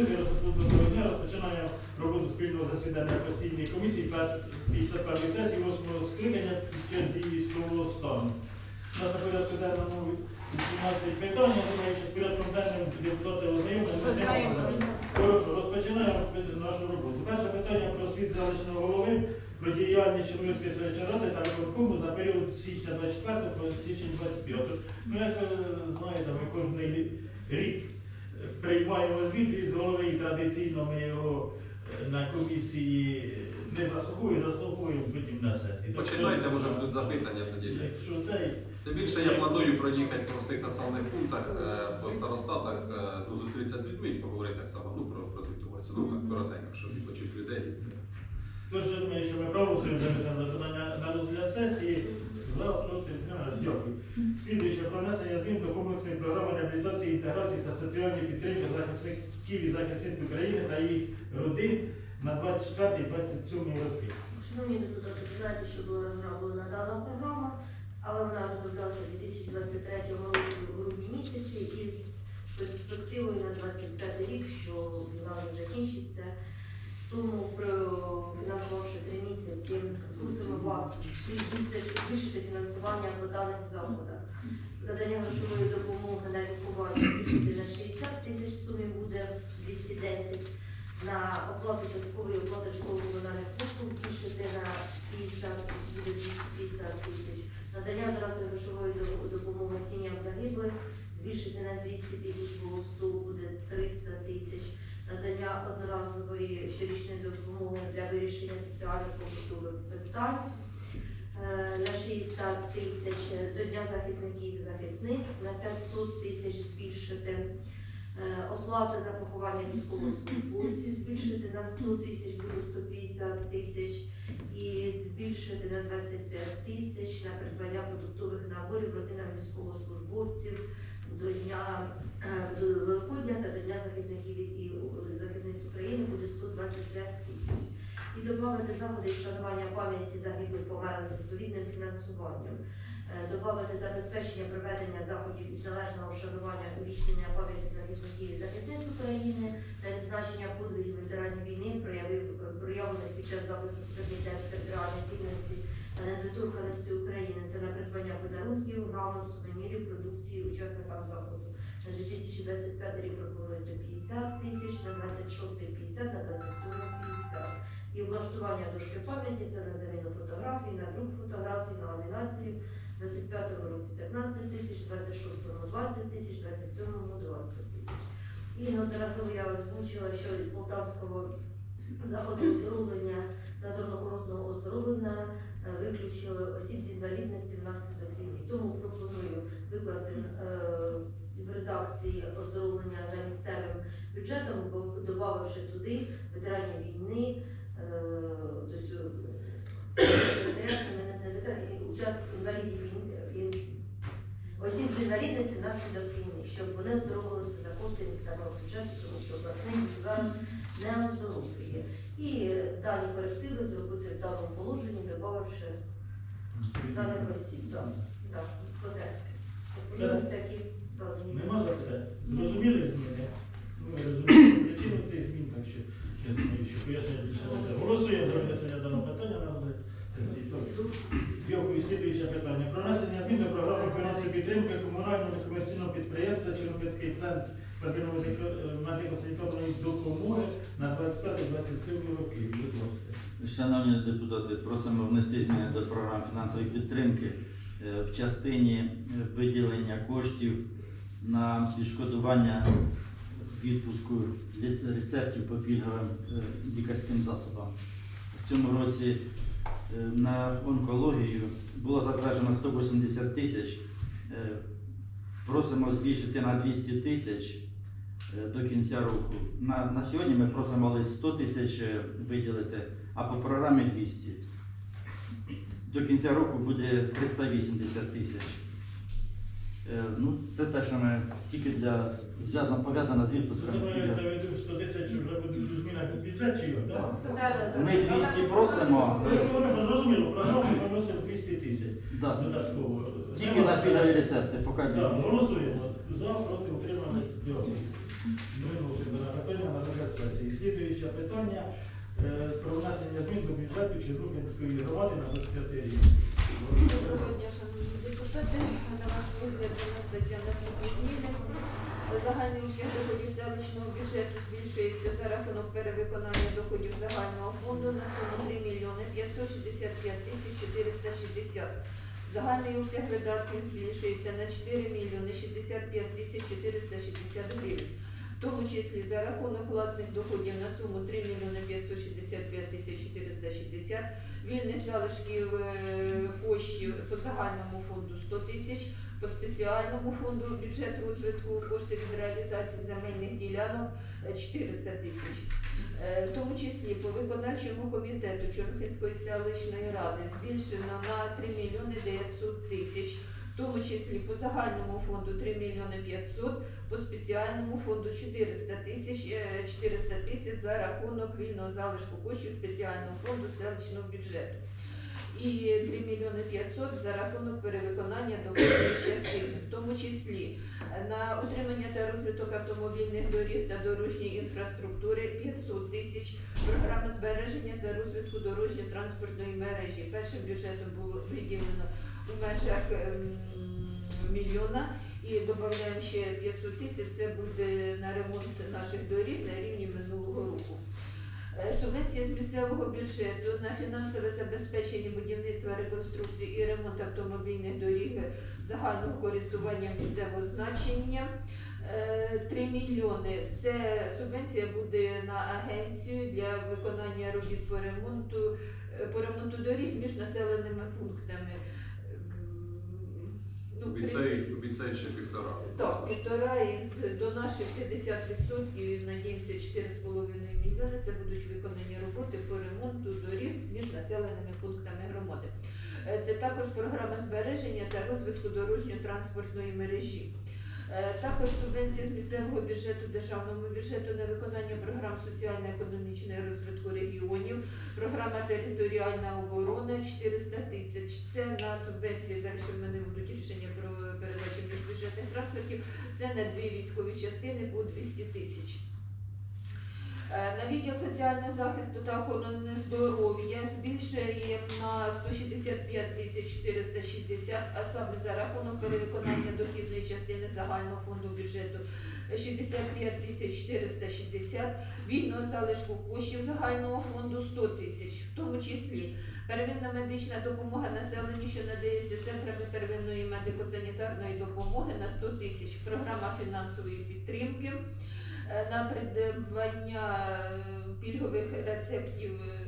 Друзі, доброго дня. Розпочинаємо роботу спільного засідання постійної комісії 51 сесії 8 скликання під час дії військового стану. У нас на порядку денному 18 питань. Я думаю, що з порядком денним депутати ознайомлені. Хорошо, розпочинаємо нашу роботу. Перше питання про звіт залишного голови про діяльність Чорнобильської селищної ради та виконкому за період з січня 24 по січень 25. Ну, як ви знаєте, ми кожен рік приймаємо звіт від голови і традиційно ми його е, на комісії не заслуховуємо, заслуховуємо потім на сесії. Починайте, може будуть запитання тоді. Якщо цей, Тим більше я планую проїхати по всіх населених пунктах, е, по старостатах, е, ну, зустрітися з людьми і поговорити так само, ну, про, про звітуватися. Ну, так, коротенько, щоб відпочити людей. і Це. Тож я думаю, що ми проголосуємо місцеве виконання на розгляд сесії. За проти утримання. дякую. Слідуюче про внесення змін до комплексної програми реабілітації, інтеграції та соціальної підтримки захисників і захисниць України та їх родин на 24-27 роки. Шановні депутати, ви знаєте, що була розроблена дана програма, але вона розроблялася у 2023 році в грудні місяці із перспективою на 25 рік, що вона не закінчиться. Тому, про- фінансувавши три місяці, змусимо вас збільшити фінансування по даних заходах. Надання грошової допомоги на лікування збільшити на 60 тисяч, в сумі буде 210 на оплату часткової оплати житлово-комунальних послуг збільшити на 50, буде 250 тисяч. Надання одразу грошової допомоги сім'ям загиблих збільшити на 200 тисяч по буде 300 тисяч. Надання одноразової щорічної допомоги для вирішення соціальних побутових питань е, на 60 тисяч до Дня захисників і захисниць на 500 тисяч збільшити. Е, Оплата за поховання військовослужбовців збільшити на 100 тисяч, буде 150 тисяч, і збільшити на 25 тисяч на придбання продуктових наборів родинам військовослужбовців до дня е, до Великодня та до Дня захисників і захисниць України буде 125 тисяч. І додати заходи вшанування пам'яті загиблих померлих з відповідним фінансуванням. Е, Добавити забезпечення проведення заходів із належного вшанування увічнення пам'яті захисників і захисниць України та відзначення подвигів ветеранів війни, проявлених під час захисту суверенітету територіальної цінності та недоторканості. Це подарунків, грамот, сувенірів, продукції учасникам заходу. На 2025 рік пропонується 50 тисяч, на 26 50, на 27 50. І облаштування дошки пам'яті це на заміну фотографій, на друк фотографій, на ламінацію. В 25-му році 15 тисяч, 26-му 20 тисяч, 27-му 20 тисяч. І неодноразово я озвучила, що із Полтавського заходу оздоровлення, задорно-курортного оздоровлення е, виключили осіб з інвалідністю внаслідок. Тому пропоную викласти е, в редакції оздоровлення за місцевим бюджетом, додавши туди ветеранів війни, е, інвалідів війни, осіб з інвалідністю внаслідок війни, щоб вони оздоровилися за кошти місцевого бюджету, тому що бюджет зараз не оздоровлює. І далі корективи зробити в даному положенні, додавши даних осіб. Так, контекст. Це- такі зміни. Нема запитань? Зрозуміли зміни? Ну, Ми розуміємо причину цих змін, так що я думаю, що пояснення більше не треба. Голосуємо за внесення даного питання на розгляд сесії. Дякую. Слідуюче питання. Про внесення змін до програми фінансової підтримки комунального некомерційного підприємства Чорнобильський центр медико-санітарної допомоги на 25-27 роки. Будь ласка. Шановні депутати, просимо внести зміни до програм фінансової підтримки в частині е, виділення коштів на відшкодування відпуску рецептів по пільговим е, лікарським засобам. В цьому році е, на онкологію було затверджено 180 тисяч. Е, Просимо збільшити на 200 тисяч е, до кінця року. На, на сьогодні ми просимо лише 100 тисяч е, виділити, а по програмі 200. До кінця року буде 380 тисяч. Е, Ну, це те, що ми тільки для зв'язано пов'язано з відпуском. Це мається в 100 тисяч вже будуть зміна в бюджет чи так? Ми 200 просимо. Ну, зрозуміло, програму виносимо 200 тисяч додатково. Тільки на пільгові рецепти, поки Так, голосуємо. За, проти, утримались. Дякую. Ми виносимо на питання на розгляд Слідуюче питання про внесення змін до бюджету Чернухинської громади на 25 рік. Доброго дня, шановні депутати. На ваш розгляд виноситься наступні зміни. Загальний обсяг доходів селищного бюджету збільшується за рахунок перевиконання доходів загального фонду на суму 3 мільйони 565 тисяч 460. Загальний обсяг видатків збільшується на 4 мільйони 65 тисяч 460 гривень. Тому числі за рахунок власних доходів на суму 3 мільйони 565 тисяч 460 вільних залишків е, коштів по загальному фонду 100 тисяч, по спеціальному фонду бюджет розвитку кошти від реалізації земельних ділянок е, 400 тисяч. Е, В тому числі по виконавчому комітету Чорнохинської селищної ради збільшено на 3 мільйони 900 тисяч. В тому числі по загальному фонду 3 мільйони 500, по спеціальному фонду 400 тисяч, е, 400 тисяч за рахунок вільного залишку коштів спеціального фонду селищного бюджету. І 3 мільйони 500 за рахунок перевиконання доходної частини, в тому числі е, на утримання та розвиток автомобільних доріг та дорожньої інфраструктури 500 тисяч, програма збереження та розвитку дорожньо-транспортної мережі. Першим бюджетом було виділено у межах ем, мільйона і додаємо ще 500 тисяч. Це буде на ремонт наших доріг на рівні минулого року. Е, Субвенція з місцевого бюджету на фінансове забезпечення будівництва, реконструкції і ремонт автомобільних доріг загального користування місцевого значення. Е, 3 мільйони. Це субвенція буде на агенцію для виконання робіт по ремонту, е, по ремонту доріг між населеними пунктами. Ну, Обіцяють, обіцяють ще півтора. так, півтора із до наших 50%, надіємося, 4,5 мільйони. Це будуть виконані роботи по ремонту доріг між населеними пунктами громади. Е, Це також програма збереження та розвитку дорожньо-транспортної мережі. Е, Також субвенція з місцевого бюджету державному бюджету на виконання програм соціально-економічного розвитку регіонів, програма територіальна оборона 400 тисяч. Це на субвенції, далі в мене будуть рішення про передачу міжбюджетних трансфертів. Це на дві військові частини по 200 тисяч. Е, На відділ соціального захисту та охорони здоров'я збільшує на 165 тисяч 460, а саме за рахунок перевиконання дохідної частини загального фонду бюджету 65 тисяч 460, вільного залишку коштів загального фонду 100 тисяч, в тому числі первинна медична допомога населенню, що надається центрами первинної медико-санітарної допомоги на 100 тисяч, програма фінансової підтримки на придбання е, пільгових рецептів, е,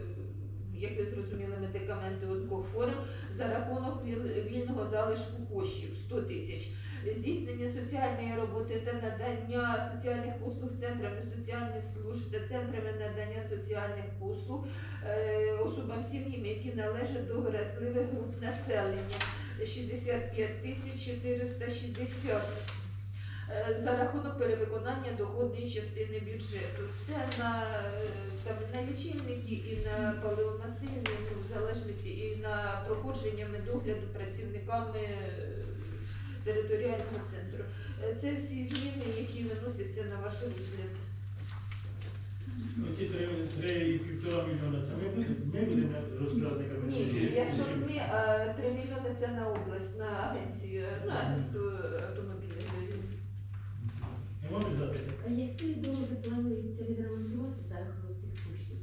як ви зрозуміли, медикаменти онкофорем за рахунок вільного залишку коштів 100 тисяч. Здійснення соціальної роботи та надання соціальних послуг центрами соціальних служб та центрами надання соціальних послуг е, особам сім'ям, які належать до вразливих груп населення 65 тисяч 460 е, за рахунок перевиконання доходної частини бюджету. Це на, е, там, на лічильники і на паливомастильні, ну, в залежності, і на проходження медогляду працівниками е, територіального центру. Е, Це всі зміни, які виносяться на ваш розгляд. Оті три, три і півтора мільйона це ми будемо, ми будемо розпорядниками? Ні, 500 ми, 3 мільйони це на область, на агенцію, на агентство автомобільних доріг. Не можна запитати? А які дороги планується відремонтувати за рахунок цих коштів?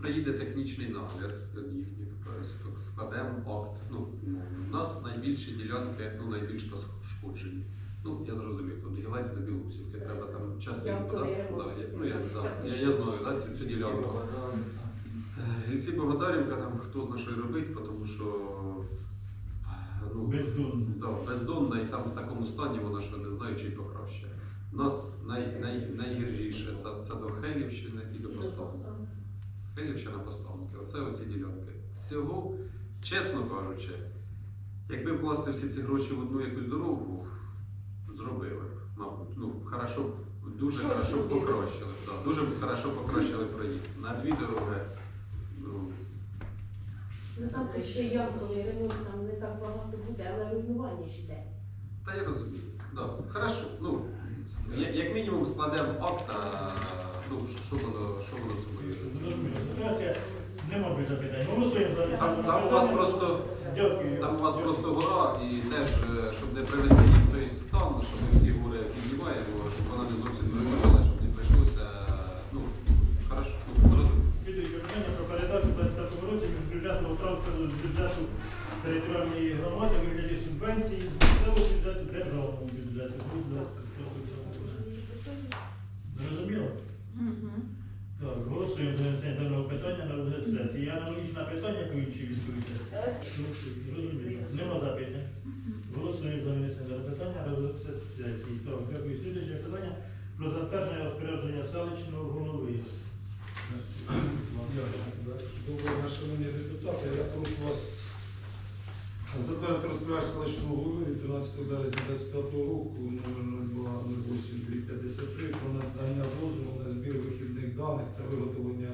Приїде технічний нагляд їхній, складемо акт. Ну, у нас найбільші ділянки, ну найбільш пошкоджені. Ну, я зрозумів, тут Єлець до Білусівки, треба там частину. Ямковий Да, да, я, ну, я, да, я, я знаю да, цю, цю ділянку. Е, Ліці Богодарівка, там хто зна що й робить, тому що е, ну, Бездонно. Да, бездонна і там в такому стані вона що не знаю, чи й покраще. У нас най, най, найгіршіше це, це до Хелівщини і до Поставки. Хелівщина Поставки. Оце оці ділянки. Всього, чесно кажучи, якби вкласти всі ці гроші в одну якусь дорогу, зробили б, мабуть. Ну, хорошо, дуже Що хорошо б покращили. Да, дуже б хорошо покращили проїзд. На дві дороги. Ну, Ну там ще ямковий ремонт, там не так багато буде, але руйнування ж йде. Та я розумію. Да. Хорошо. Ну, я- як мінімум складемо акт, ну, що воно, що воно собою? Зрозуміло, ситуація, нема більше запитань. Голосуємо за Там, там у вас просто Дякую. там у вас просто гора і теж, е, щоб не привести їх в той стан, щоб ми всі гори піднімаємо, щоб вона не зовсім не виглядала, щоб не прийшлося. Ну, хорошо, ну, зрозуміло. Слідуюче питання про передачу в 25 році міжбюджетного транспорту з бюджету територіальної громади у вигляді субвенції з місцевого бюджету державного бюджету. Зрозуміло? Так, голосуємо за винесення даного питання на розгляд сесії. Я аналогічне питання по іншій відповідь. Зрозуміло. Нема запитань. Голосуємо за винесення даного питання на розгляд сесії. Так, дякую. Слідуюче питання про затвердження розпорядження селищного голови. Доброго дня, шановні депутати. Я прошу вас затвердити розпорядження селищного голови від 13 березня 2025 року номер 0208 про надання дозволу на збір вихідних даних та виготовлення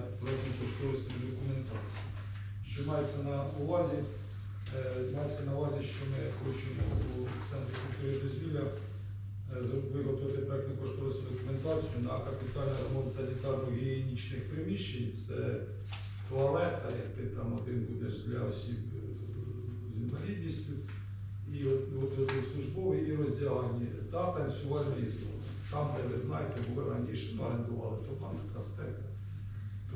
проєктно-кошторисної документації. Що мається на увазі? Е, Мається на увазі, що ми хочемо у центрі культури дозвілля е, виготовити проєктно-кошторисну документацію на капітальний ремонт санітарно-гігієнічних приміщень. Це туалета, як ти там один будеш для осіб е, з інвалідністю, і службовий, і роздягальні, та танцювальний зони. Там, де ви знаєте, були раніше, ну, орендували то банк, аптека.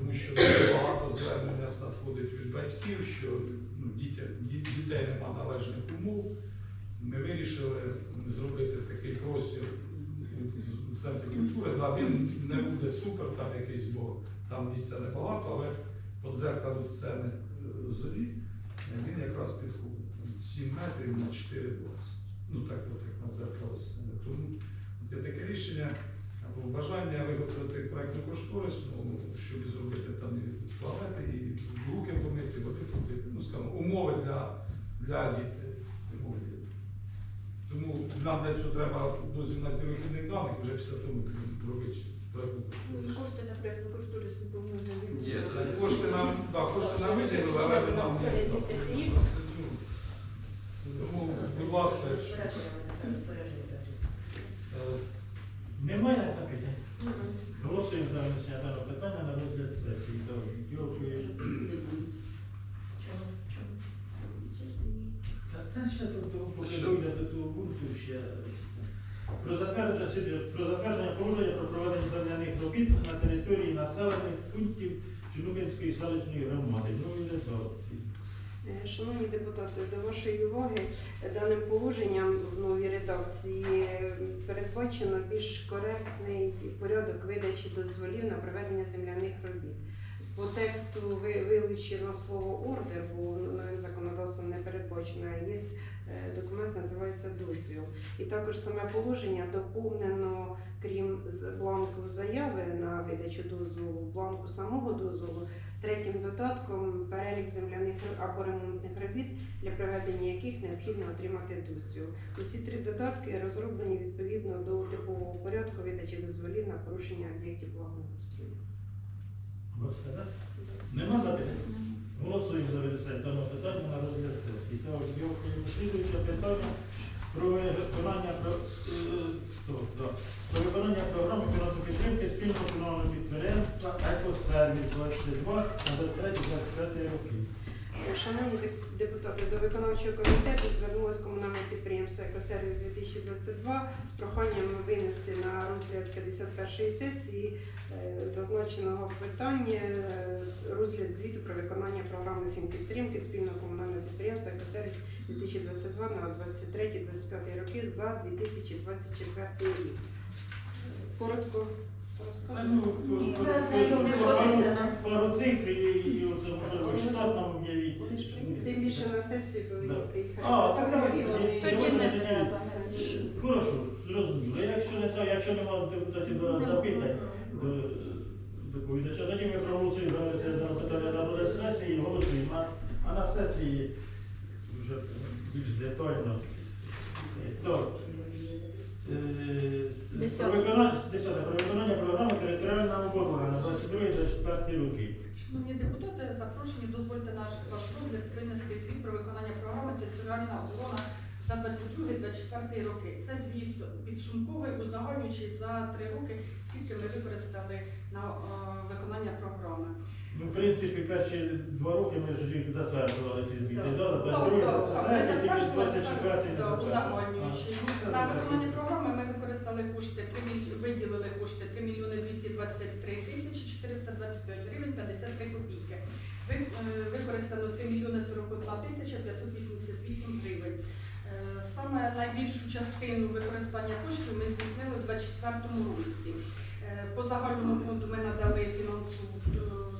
Тому що багато звернень нас надходить від батьків, що ну, дітя, дітей немає належних умов. Ми вирішили зробити такий простір у центрі культури. Да, він не буде супер там якийсь, бо там місця небагато, але по дзеркалу сцени е, зорі е, він якраз підходить. 7 метрів на 4,20. Ну так, от як на дзеркало сцени. Тому от є таке рішення бажання виготовити проєктну кошторисну, щоб зробити там і туалети, і руки помити, води попити. Ну, скажімо, умови для, для дітей. Тому нам для цього треба дозвіл на збір вихідних даних, вже після того ми будемо робити проєктну Ну, кошторисну. Кошти на проєктну кошторисну повинні. Кошти нам, да, кошти нам виділили, але нам не. Тому, будь ласка, якщо, е, Немає запитань? Голосуємо за винесення даного питання на розгляд сесії. Дякую. Та це ще того, поки до того пункту ще. Про затвердження, про затвердження положення про проведення земляних робіт на території населених пунктів Чорнобильської селищної громади. Нові редакції. Е, Шановні депутати, до вашої уваги даним положенням в новій редакції е, передбачено більш коректний порядок видачі дозволів на проведення земляних робіт. По тексту ви- вилучено слово ордер, бо новим законодавством не передбачено. Є е, документ, називається дозвіл. І також саме положення доповнено, крім бланку заяви на видачу дозволу, бланку самого дозволу, Третім додатком перелік земляних або ремонтних робіт, для проведення яких необхідно отримати дозвіл. Усі три додатки розроблені відповідно до типового порядку видачі дозволів на порушення об'єктів благоустрою. Ось? Нема запитань? Голосуємо за даного питання на розгляд сесії. Так, дякую. Слідуюче питання про виконання про, е, да. про виконання програми фінансової підтримки спільного комунального підприємства «Екосервіс 22» на 23-25 роки. Шановні депутати, до виконавчого комітету звернулось комунальне підприємство «Екосервіс 2022 з проханням винести на розгляд 51-ї сесії е, зазначеного питання е, розгляд звіту про виконання програми фінпідтримки спільного комунального підприємства «Екосервіс 2022 на 23-25 роки за 2024 рік. Коротко Пару цифр і, і оце можливо штат нам об'явіть. Тим більше на сесію повинні приїхати. А, тоді. не Хорошо, зрозуміло. Якщо не то, якщо немає депутатів до запитань до доповідача, тоді ми проголосуємо за винесення даного питання на розгляд сесії і голосуємо. А, а на сесії вже більш детально. Е, Так. Е, Десяте. Про виконання, десяте, про виконання програми територіальна оборона на 22-24 роки. Шановні запрошені, дозвольте наш ваш розгляд винести звіт про виконання програми територіальна оборона за 22-24 роки. Це звіт підсумковий, узагальнюючий за три роки, скільки ми використали на е, виконання програми. Ну, в принципі, перші два роки ми ж їх затверджували ці звіти. Так. Так, так, ми затверджували 24 не так, узагальнюючи. На виконання програми ми використали кошти, виділили кошти 3 мільйони 223 тисячі 425 гривень 53 копійки. Е, Використано 3 мільйони 41 тисяча 588 гривень. Е, Саме найбільшу частину використання коштів ми здійснили у 2024 році. Е, По загальному фонду ми надали фінансову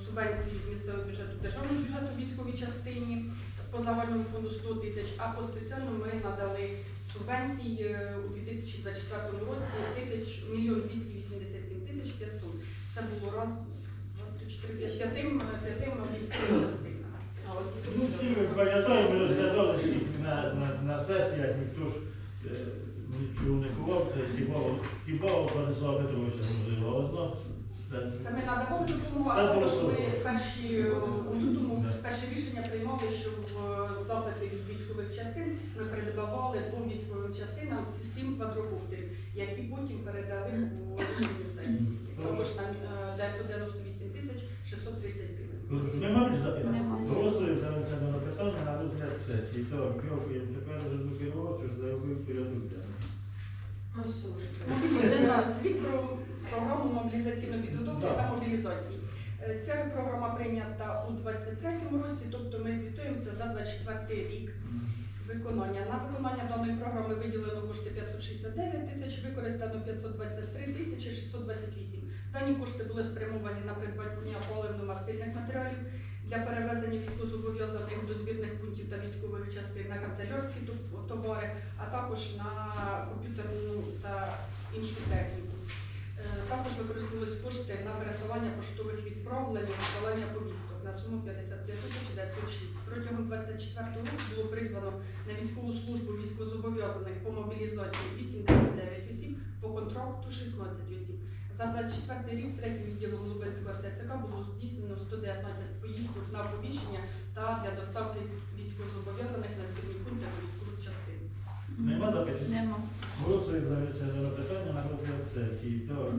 субвенцію з місцевого бюджету державного бюджету військовій частині по загальному фонду 100 тисяч, а по спеціальному ми надали субвенцій е, у 2024 році тисяч мільйон 287 тисяч 500. Це було раз, два, три, чотири, п'ять, п'ятим, п'ятим частинам. Ну, всі ми пам'ятаємо, ми розглядали ж їх на, на, на сесіях, ніхто ж е, нічого не ховав, це хіба, хіба у Владислава Петровича можливо, а одна з- Це ми надавали допомогу, Це а було також ми перші е, у лютому Да. перше рішення приймали, що в е, запити від військових частин ми передавали двом військовим частинам сім квадрокоптерів, які потім передали у Нема більш запитань? Нема. Голосуємо за винесення питання на розгляд сесії. Так, дякуємо. Тепер Резу Кірович заявив порядок денний. Звіт про програму мобілізаційної підготовки та мобілізації. Е, Ця програма прийнята у 23-му році, тобто ми звітуємося за 24 рік виконання. На виконання даної програми виділено кошти 569 тисяч, використано 523 тисячі 628. Дані кошти були спрямовані на придбання паливно-мастильних матеріалів для перевезення військовозобов'язаних до збірних пунктів та військових частин на канцелярські товари, а також на комп'ютерну та іншу техніку. Е, Також використовувались кошти на пересилання поштових відправлень і повісток на суму 55 тисяч 906. Протягом 24 року було призвано на військову службу військовозобов'язаних по мобілізації 89 осіб, по контракту 16 осіб. За 24 рік третім відділом Лубенського ТЦК було здійснено 119 поїздок на оповіщення та для доставки військовозобов'язаних на збірні пункти до військових частин. Нема запитань? Нема. Голосуємо за питання на розгляд сесії. Так,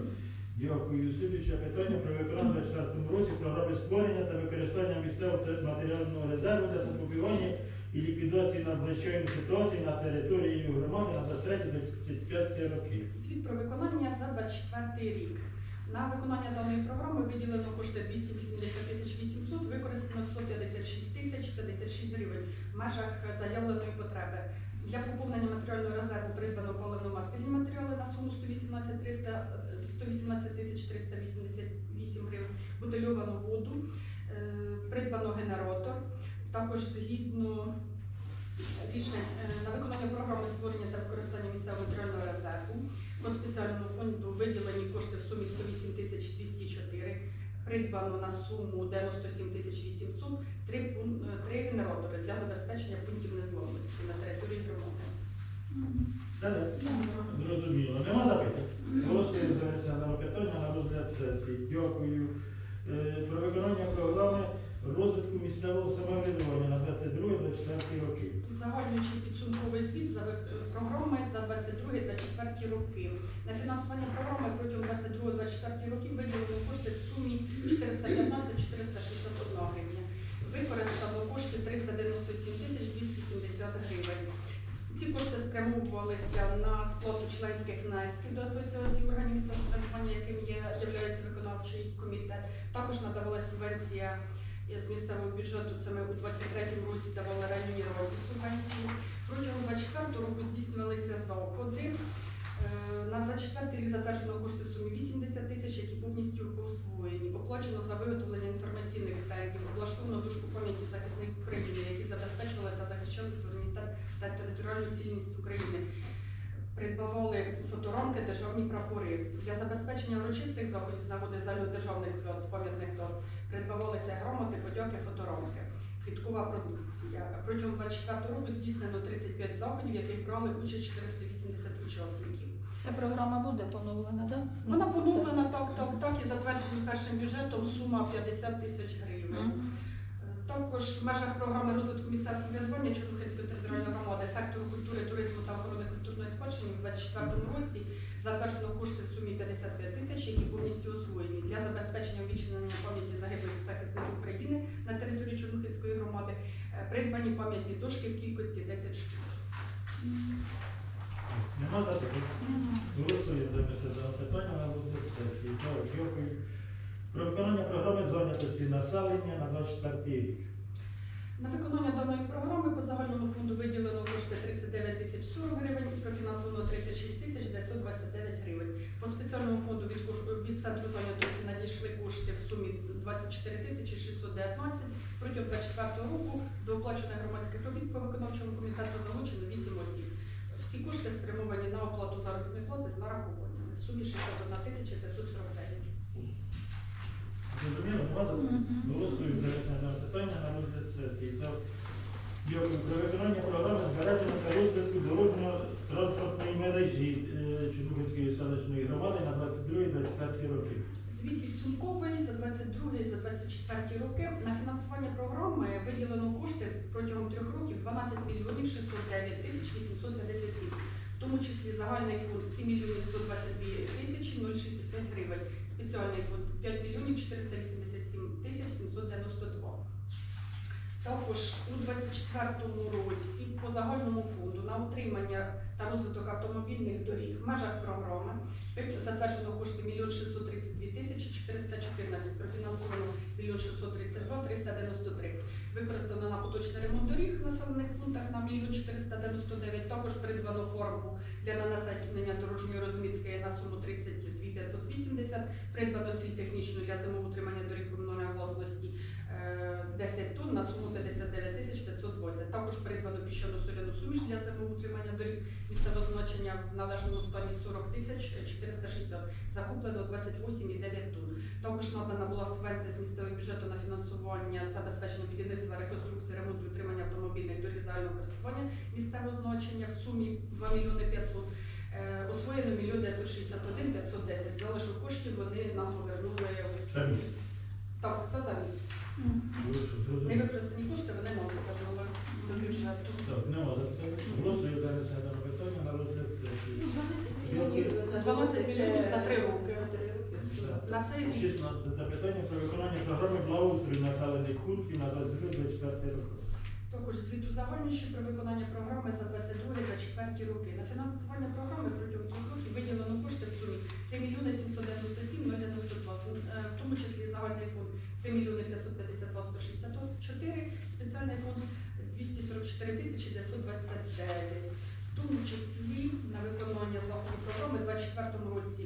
дякую. Слідуюче питання про виконання в 24 році програми створення та використання місцевого матеріального резерву для запобігання і ліквідації надзвичайних ситуацій на території громади на 23-25 років. Звіт про виконання за 24 рік. На виконання даної програми виділено кошти 280 тисяч 800, використано 156 тисяч 56 гривень в межах заявленої потреби. Для поповнення матеріального резерву придбано паливно-мастильні матеріали на суму 118 300, е, 118 тисяч 388 гривень, бутильовану воду, е, придбано генератор. Також згідно рішень е, на виконання програми створення та використання місцевого матеріального резерву по спеціальному фонду виділені кошти в сумі 108 тисяч 204, придбано на суму 97 тисяч 800, три, е, три генератори для забезпечення пунктів незламності на території громади. Все зрозуміло. Нема запитань? Голосуємо за винесення питання на розгляд сесії. Дякую. Е, Про виконання програми розвитку місцевого самоврядування на 22-24 роки. Узагальнюючи підсумковий звіт за е, програми за 22-24 роки. На фінансування програми протягом 22-24 років виділено кошти в сумі 415-461 гривня. Використано кошти 397 тисяч 270 гривень. Ці кошти спрямовувалися на сплату членських внесків до асоціації органів самоврядування, яким є являється виконавчий комітет. Також надавалася субвенція з місцевого бюджету. Це ми у 23-му році давали районні роботи субвенції. Протягом 24 року здійснювалися заходи. Е, На 24 рік затверджено кошти в сумі 80 тисяч, які повністю освоєні. Оплачено за виготовлення інформаційних стендів, облаштовано дошку пам'яті захисників України, які забезпечували та захищали суверенітет та територіальну цілісність України. Придбавали фоторамки, державні прапори. Для забезпечення урочистих заходів з нагоди загальнодержавних свят пам'ятних дат придбавалися грамоти, подяки, фоторамки. Квіткова продукція. Протягом 24 року здійснено 35 заходів, в яких брали участь 480 учасників. Ця програма буде поновлена, так? Вона поновлена так, так, так і затверджена першим бюджетом сума 50 тисяч гривень. Також в межах програми розвитку місцевого самоврядування Чорнухинської територіальної громади сектору культури, туризму та охорони культурної спадщини у 2024 році затверджено кошти в сумі 55 тисяч, які повністю освоєні для забезпечення увічнення пам'яті загиблих захисників України на території Чорнухинської громади. Е, Придбані пам'ятні дошки в кількості 10 штук. Нема запитів? Голосуємо за місце питання на сесії. Дякую. Про виконання програми зайнятості населення на 24 рік. На виконання даної програми по загальному фонду виділено кошти 39 тисяч 40 гривень і профінансовано 36 тисяч 929 гривень. По спеціальному фонду від, від центру зайнятості надійшли кошти в сумі 24 тисячі 619. Протягом 24 року до оплачених громадських робіт по виконавчому комітету залучено 8 осіб. Всі кошти спрямовані на оплату заробітної плати з нарахуваннями в сумі 61 тисяча 549. Зрозуміло, запитів? Голосуємо за місце питання на розгляд сесії. Так, дякую. Про виконання програми збереження та розвитку дорожньо-транспортної мережі е, селищної громади на 22-24 роки. Звіт підсумковий за 22 і за 24 роки. На фінансування програми виділено кошти протягом трьох років 12 мільйонів 609 тисяч 857, в тому числі загальний фонд 7 мільйонів 122 тисячі 065 гривень, спеціальний фонд 5 мільйонів 487 тисяч 792. Також у 24-му році по загальному фонду на утримання та розвиток автомобільних доріг в межах програми затверджено кошти 1 632 тисячі 414, профінансовано 1 632 393. Використано на поточний ремонт доріг в населених пунктах на 1 499. Також придбано форму для нанесення дорожньої розмітки на суму 32 580. Придбано сіль технічну для зимового утримання доріг комунальної власності 10 тонн на суму 59 тисяч 520. Також придбано піщану соляну суміш для зимового утримання доріг місцевого значення в належному стані 40 тисяч 460. Закуплено 28,9 тонн. Також надана була субвенція з місцевого бюджету на фінансування забезпечення будівництва, реконструкції, ремонту і утримання автомобільних доріг загального користування місцевого значення в сумі 2 мільйони 500. Е, Освоєно 1 961 510. Залишок коштів вони нам повернули. Так, це за місяць. Зрозуміло. Невикористані кошти вони нам повернули до бюджету. Так, нема запитань. Голосуємо за місце питання на розгляд сесії. Ну, 12 мільйонів на 12 мільйонів за три роки. На цей рік 16 запитання про виконання програми благоустрою населених пунктів на 22-24 роки. Також звіт узагальнюючи про виконання програми за 22-24 роки. На фінансування програми протягом двох років виділено кошти в сумі 3 мільйони 797 092, е, в тому числі загальний фонд 3 мільйони 552 164, спеціальний фонд 244 тисячі 929. В тому числі на виконання заходів програми у 2024 році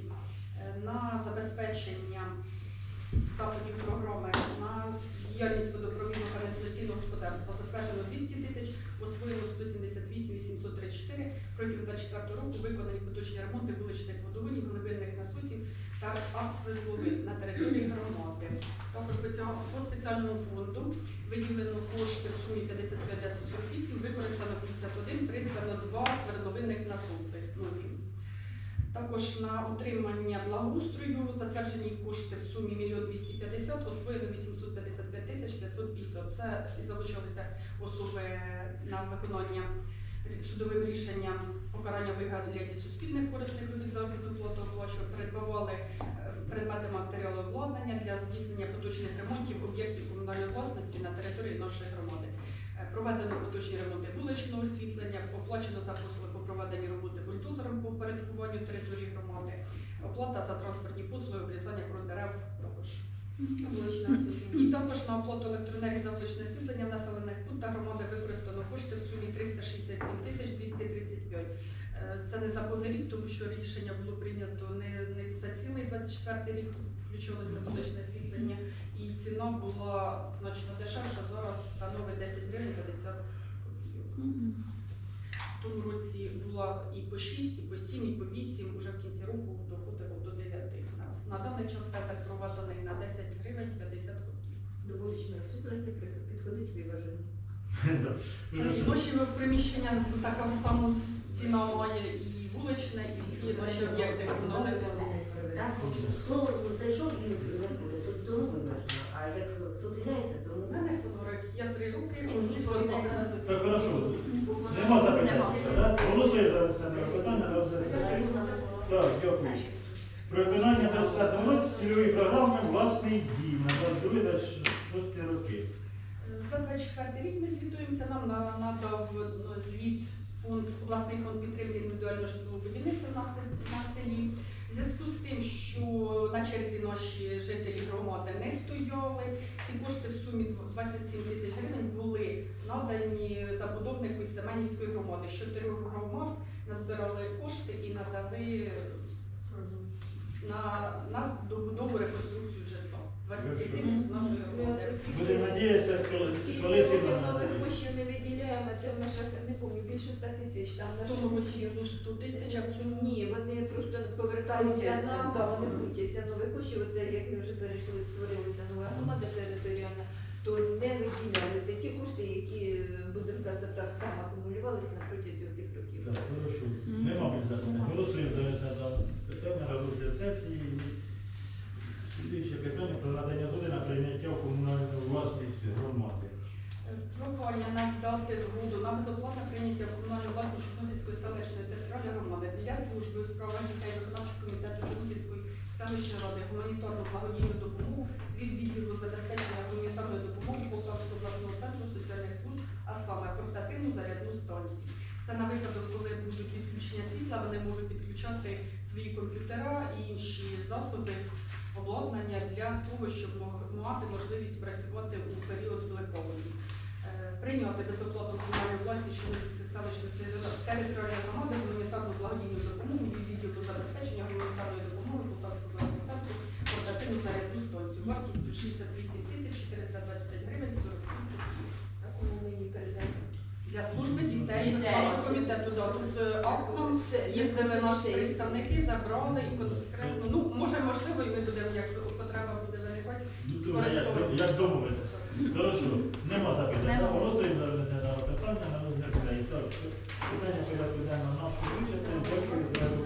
е, на забезпечення заходів програми на діяльність водопровідного каналізаційного господарства затверджено 200 тисяч, освоєно 178 834. Протягом 24 року виконані поточні ремонти вуличних водоводів, глибинних насосів та аксвезловин на території громади. Також по спеціальному фонду виділено кошти в сумі 55 948, використано 51, придбано два свердловинних насоси. нові. Також на утримання благоустрою затверджені кошти в сумі 1 250, освоєно 855 тисяч 550. Це і залишилися особи на виконання судовим рішенням покарання вигляді суспільних корисних робіт заробітну плату оплачували, придбавали е, предмети матеріалу обладнання для здійснення поточних ремонтів об'єктів комунальної власності на території нашої громади. Е, Проведено поточні ремонти вуличного освітлення, оплачено за послуги по проведенні роботи бульдозером по упорядкуванню території громади, оплата за транспортні послуги, обрізання крон дерев також. І також на оплату електроенергії за вуличне освітлення в населених пунктах громади використано кошти в сумі 367 тисяч 235. Е, Це незаконний рік, тому що рішення було прийнято не, не за цілий 24 рік, включилося вуличне освітлення, і ціна була значно дешевша. Зараз становить 10 гривень 50 копійок. В тому році була і по 6, і по 7, і по 8, уже в кінці року доходило до 9. На даний час тетер проведений на 10 гривень 50 копійок. До вуличної освітлення підходить виважені. Ноші в приміщення ну, така сама ціна має і вуличне, і всі наші об'єкти комунальних Хто зайшов і не то виважено. А як хто діляється, то У мене фонорик, я три роки, хожу з Так, хорошо. Нема запитання. Голосує за це питання, Так, дякую дій на 22-26 роки. За 24 рік ми звітуємося. Нам надав ну, звіт фонд, обласний фонд підтримки індивідуального житлового будівництва на селі. В зв'язку з тим, що на черзі наші жителі громади не стояли, ці кошти в сумі 27 тисяч гривень були надані забудовнику із Семенівської громади. З чотирьох громад назбирали кошти і надали на, на добудову реконструкцію житла. 27 тисяч з нашої громади. Будемо надіятися, колись колись і нам нових нададуть. коштів не виділяємо, це в межах, не пам'ятаю, більше 100 тисяч. Там В наші тому році було 100 тисяч, а в цьому Ні, вони просто повертаються Крутяться, нам, так. та вони крутяться нові коштів. Оце як ми вже перейшли, створилася нова громада територіальна, то не виділялися ті кошти, які будемо казати так, там акумулювалися на протязі тих років. Так, хорошо. Нема більше запитань. Голосуємо за висадку питання на розгляд сесії. Слідуюче питання про надання згоди на прийняття в комунальну власність громади. Прохання надати згоду на безоплатне прийняття комунальної власності Чорнобильської селищної територіальної громади для служби у справах виконавчого комітету Чорнобильської селищної ради гуманітарну благодійну допомогу від відділу забезпечення гуманітарної допомоги Полтавського обласного центру соціальних служб, а саме портативну зарядну станцію. Це на випадок, коли будуть відключення світла, вони можуть підключати свої комп'ютера і інші засоби обладнання для того, щоб мати можливість працювати у період блекауту. Е, Прийняти безоплатну комунальну власність селищної тери- територіальної громади гуманітарну благодійну допомогу від відділу забезпечення гуманітарної допомоги Полтавського центру портативну зарядну станцію вартістю 68 тисяч 425 гривень 47 копійок. Такому мені передають. Для служби дітей виконавчого комітету. Да, тут е, їздили наші представники, забрали і конкретно. Ну, може, можливо, і ми будемо, як потреба буде виникати. Ну, як, як домовитися. Хорошо, нема запитань. Голосуємо за винесення питання на розгляд питання порядку денного нашого вичерпано. Дякую за